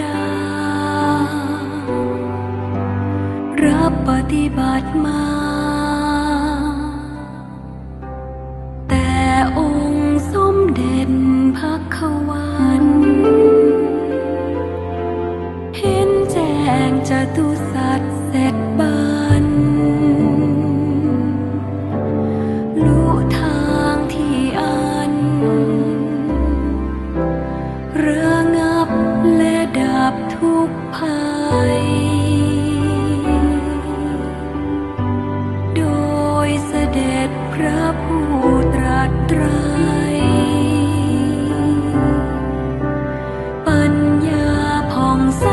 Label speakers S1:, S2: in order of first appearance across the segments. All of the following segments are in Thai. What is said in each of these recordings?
S1: ดา รับปฏิบัติมา แต่องค์สมเด็จพระขวันเห็นแจ้งจตุสัตับทุกภัย โดยเสด็จพระผู้ตรัสไตรปัญญาผ่องใส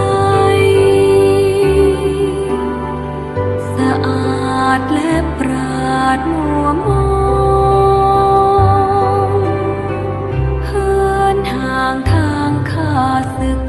S1: สะอาดและปราดมัวมองเหินห่างทางข้าศึก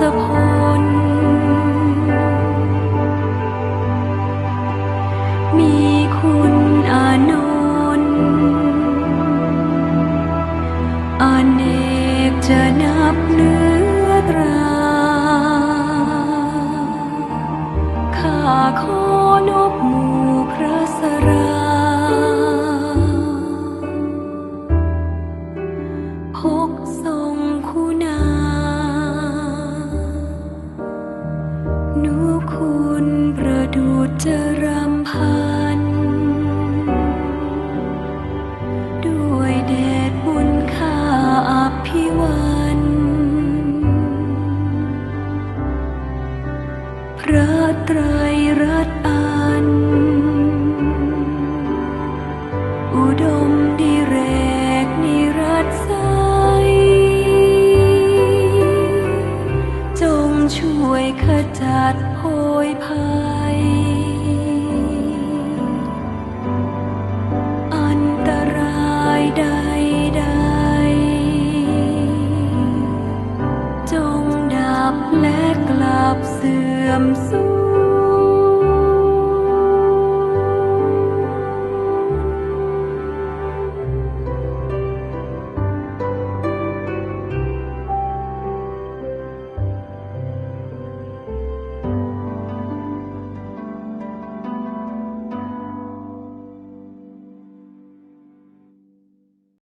S1: ทศพล มีคุณอานนท์อเนกจะนับเลือตรา ข้าขอนบหมู่พระสรา นุคุณประดุจจรำพัน ด้วยเดชบุญค่าอภิวันพระไตรรั ขจัดโหยภัย อันตรายใดใดจงดับและกลับเสื่อมสู